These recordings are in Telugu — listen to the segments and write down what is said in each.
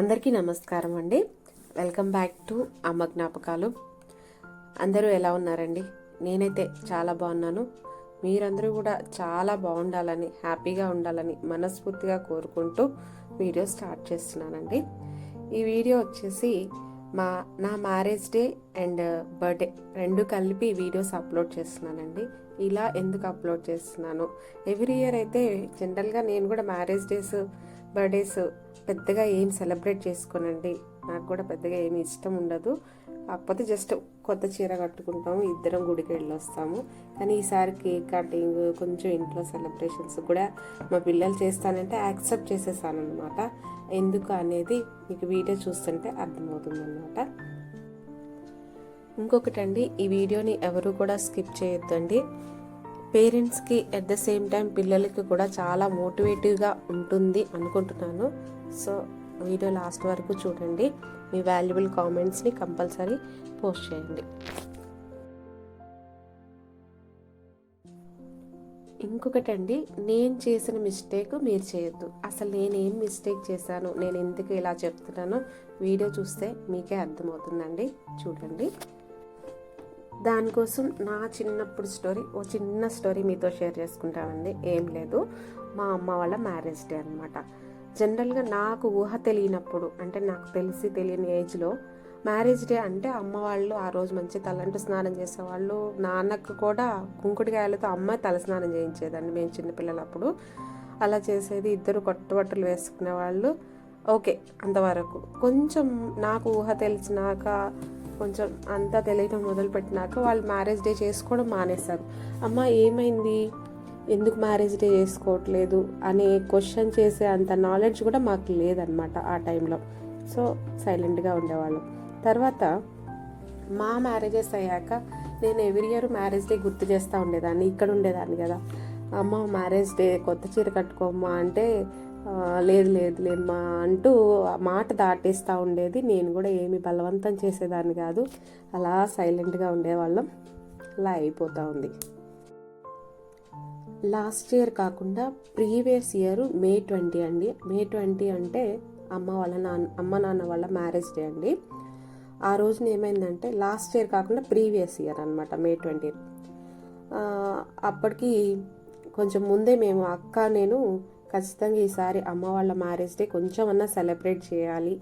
అందరికీ నమస్కారం అండి. వెల్కమ్ బ్యాక్ టు అమ్మ జ్ఞాపకాలు. అందరూ ఎలా ఉన్నారండి? నేనైతే చాలా బాగున్నాను. మీరందరూ కూడా చాలా బాగుండాలని హ్యాపీగా ఉండాలని మనస్ఫూర్తిగా కోరుకుంటూ వీడియో స్టార్ట్ చేస్తున్నానండి. ఈ వీడియో వచ్చేసి మా నా మ్యారేజ్ డే అండ్ బర్త్డే రెండు కలిపి వీడియోస్ అప్లోడ్ చేస్తున్నానండి. ఇలా ఎందుకు అప్లోడ్ చేస్తున్నాను? ఎవ్రీ ఇయర్ అయితే జనరల్గా నేను కూడా మ్యారేజ్ డేస్ బర్త్డేస్ పెద్దగా ఏం సెలబ్రేట్ చేసుకోనండి. నాకు కూడా పెద్దగా ఏమి ఇష్టం ఉండదు. కాకపోతే జస్ట్ కొత్త చీర కట్టుకుంటాము ఇద్దరం గుడికి వెళ్ళి వస్తాము కానీ ఈసారి కేక్ కటింగ్ కొంచెం ఇంట్లో సెలబ్రేషన్స్ కూడా మా పిల్లలు చేస్తానంటే యాక్సెప్ట్ చేసేసాను అనమాట ఎందుకు అనేది మీకు వీడియో చూస్తుంటే అర్థమవుతుంది అనమాట ఇంకొకటండి ఈ వీడియోని ఎవరు కూడా స్కిప్ చేయొద్దండి. పేరెంట్స్కి అట్ ద సేమ్ టైం పిల్లలకి కూడా చాలా మోటివేటివ్గా ఉంటుంది అనుకుంటున్నాను. సో వీడియో లాస్ట్ వరకు చూడండి. మీ వాల్యుబుల్ కామెంట్స్ని కంపల్సరీ పోస్ట్ చేయండి. ఇంకొకటండి నేను చేసిన మిస్టేక్ మీరు చేయొద్దు. అసలు నేను ఏం మిస్టేక్ చేశాను? నేను ఎందుకు ఇలా చెప్తున్నానో? వీడియో చూస్తే మీకే అర్థమవుతుందండి. చూడండి. దానికోసం నా చిన్నప్పుడు స్టోరీ ఓ చిన్న స్టోరీ మీతో షేర్ చేసుకుంటామండి ఏం లేదు. మా అమ్మ వాళ్ళ మ్యారేజ్ డే అనమాట జనరల్గా నాకు ఊహ తెలియనప్పుడు అంటే నాకు తెలిసి తెలియని ఏజ్లో మ్యారేజ్ డే అంటే అమ్మ వాళ్ళు ఆ రోజు మంచి తలంటు స్నానం చేసేవాళ్ళు. నాన్నకు కూడా కుంకుడికాయలతో అమ్మ తలస్నానం చేయించేదండి మేము చిన్నపిల్లలప్పుడు. అలా చేసేది ఇద్దరు కొట్టుబట్టలు వేసుకునే వాళ్ళు ఓకే అంతవరకు. కొంచెం నాకు ఊహ తెలిసినాక కొంచెం అంతా తెలియడం మొదలుపెట్టినాక వాళ్ళు మ్యారేజ్ డే చేసుకోవడం మానేశారు. అమ్మ ఏమైంది? ఎందుకు మ్యారేజ్ డే చేసుకోవట్లేదు? అనే క్వశ్చన్ చేసే అంత నాలెడ్జ్ కూడా మాకు లేదనమాట ఆ టైంలో సో సైలెంట్గా ఉండేవాళ్ళం. తర్వాత మా మ్యారేజెస్ అయ్యాక నేను ఎవ్రీ ఇయర్ మ్యారేజ్ డే గుర్తు చేస్తూ ఉండేదాన్ని. ఇక్కడ ఉండేదాన్ని కదా. అమ్మ మ్యారేజ్ డే కొత్త చీర కట్టుకోమ్మా అంటే లేదు లేదు లేదు మా అంటూ మాట దాటేస్తూ ఉండేది. నేను కూడా ఏమి బలవంతం చేసేదాన్ని కాదు. అలా సైలెంట్గా ఉండేవాళ్ళం. అలా అయిపోతూ ఉంది. లాస్ట్ ఇయర్ కాకుండా ప్రీవియస్ ఇయర్ మే ట్వంటీ అండి. మే ట్వంటీ అంటే అమ్మ వాళ్ళ నాన్న అమ్మ నాన్న వాళ్ళ మ్యారేజ్ డే అండి. ఆ రోజున ఏమైందంటే లాస్ట్ ఇయర్ కాకుండా ప్రీవియస్ ఇయర్ అనమాట మే ట్వంటీ. అప్పటికి కొంచెం ముందే మేము అక్క నేను ఖచ్చితంగా ఈసారి అమ్మ వాళ్ళ మ్యారేజ్ డే కొంచెం అన్నా సెలబ్రేట్ చేయాలి.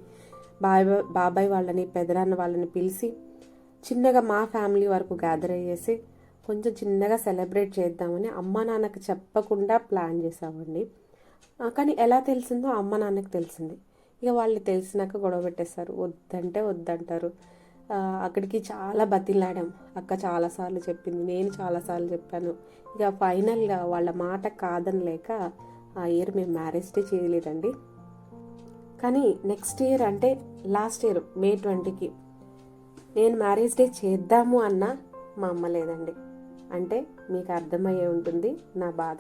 బాబాయ్ బాబాయ్ వాళ్ళని పెదనాన్న వాళ్ళని పిలిచి చిన్నగా మా ఫ్యామిలీ వరకు గ్యాదర్ అయ్యేసి కొంచెం చిన్నగా సెలబ్రేట్ చేద్దామని అమ్మ నాన్నకి చెప్పకుండా ప్లాన్ చేసామండి. కానీ ఎలా తెలిసిందో అమ్మ నాన్నకి తెలిసింది. ఇక వాళ్ళు తెలిసినాక గొడవ పెట్టేస్తారు వద్దంటే వద్దంటారు. అక్కడికి చాలా బతిలాడాం. అక్క చాలాసార్లు చెప్పింది నేను చాలాసార్లు చెప్పాను. ఇక ఫైనల్గా వాళ్ళ మాట కాదని లేక ఆ ఇయర్ మేము మ్యారేజ్ డే చేయలేదండి. కానీ నెక్స్ట్ ఇయర్ అంటే లాస్ట్ ఇయర్ మే ట్వంటీకి నేను మ్యారేజ్ డే చేద్దాము అన్న మా అమ్మ లేదండి. అంటే మీకు అర్థమయ్యే ఉంటుంది నా బాధ.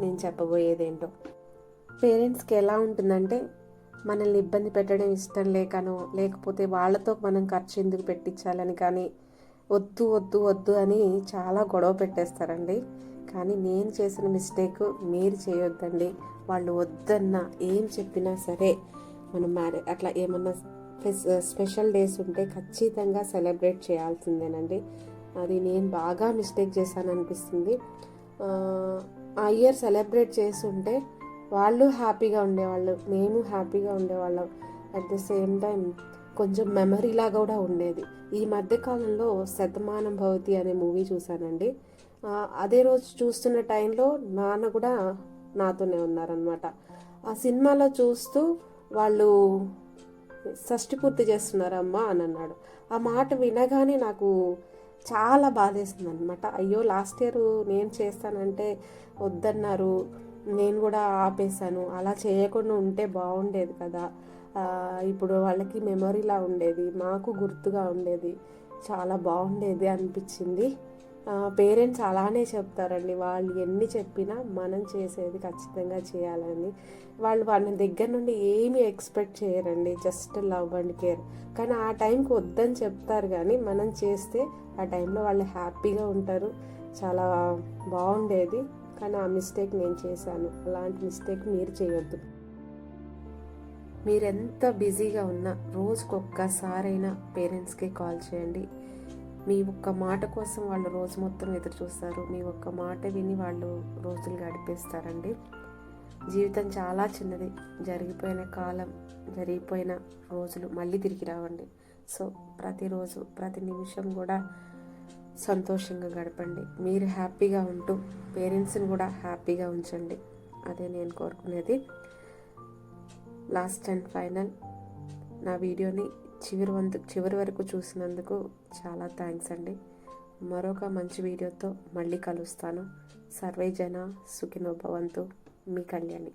నేను చెప్పబోయేదేంటో. పేరెంట్స్కి ఎలా ఉంటుందంటే మనల్ని ఇబ్బంది పెట్టడం ఇష్టం లేకనో లేకపోతే వాళ్ళతో మనం ఖర్చు ఎందుకు పెట్టించాలని కానీ వద్దు వద్దు వద్దు అని చాలా గొడవ పెట్టేస్తారండి. కానీ నేను చేసిన మిస్టేక్ మీరు చేయొద్దండి. వాళ్ళు వద్దన్నా ఏం చెప్పినా సరే మనం మ్యారే అట్లా ఏమన్నా స్పెషల్ డేస్ ఉంటే ఖచ్చితంగా సెలబ్రేట్ చేయాల్సిందేనండి. అది నేను బాగా మిస్టేక్ చేశాను అనిపిస్తుంది ఆ, ఆ ఇయర్ సెలబ్రేట్ చేస్తుంటే వాళ్ళు హ్యాపీగా ఉండేవాళ్ళు. మేము హ్యాపీగా ఉండేవాళ్ళం. అట్ ద సేమ్ టైం కొంచెం మెమరీ లాగా కూడా ఉండేది. ఈ మధ్య కాలంలో శతమానం భవతి అనే మూవీ చూశానండి. అదే రోజు చూస్తున్న టైంలో నాన్న కూడా నాతోనే ఉన్నారనమాట ఆ సినిమాలో చూస్తూ వాళ్ళు షష్టి పూర్తి చేస్తున్నారమ్మా అని అన్నాడు. ఆ మాట వినగానే నాకు చాలా బాధేసింది అనమాట అయ్యో లాస్ట్ ఇయర్ నేను చేస్తానంటే వద్దన్నారు. నేను కూడా ఆపేశాను. అలా చేయకుండా ఉంటే బాగుండేది కదా. ఇప్పుడు వాళ్ళకి మెమొరీలా ఉండేది మాకు గుర్తుగా ఉండేది. చాలా బాగుండేది అనిపించింది. పేరెంట్స్ అలానే చెప్తారండి వాళ్ళు ఎన్ని చెప్పినా మనం చేసేది ఖచ్చితంగా చేయాలని. వాళ్ళు వాళ్ళ దగ్గర నుండి ఏమీ ఎక్స్పెక్ట్ చేయరండి జస్ట్ లవ్ అండ్ కేర్ కానీ ఆ టైంకి వద్దని చెప్తారు కానీ మనం చేస్తే ఆ టైంలో వాళ్ళు హ్యాపీగా ఉంటారు. చాలా బాగుండేది. కానీ ఆ మిస్టేక్ నేను చేశాను. అలాంటి మిస్టేక్ మీరు చేయొద్దు. మీరెంత బిజీగా ఉన్నా రోజుకొక్కసారైనా పేరెంట్స్కి కాల్ చేయండి. మీ ఒక్క మాట కోసం వాళ్ళు రోజు మొత్తం ఎదురు చూస్తారు. మీ ఒక్క మాట విని వాళ్ళు రోజులు గడిపేస్తారండి. జీవితం చాలా చిన్నది. జరిగిపోయిన కాలం జరిగిపోయిన రోజులు మళ్ళీ తిరిగి రావండి. సో ప్రతిరోజు ప్రతి నిమిషం కూడా సంతోషంగా గడపండి. మీరు హ్యాపీగా ఉంటూ పేరెంట్స్ని కూడా హ్యాపీగా ఉంచండి. అదే నేను కోరుకునేది. Last and final. నా వీడియోని చివరి వంతు చివరి వరకు చూసినందుకు చాలా థ్యాంక్స్ అండి. మరొక మంచి వీడియోతో మళ్ళీ కలుస్తాను. సర్వే జన సుఖినోభవంతు మీ కళ్యాణి.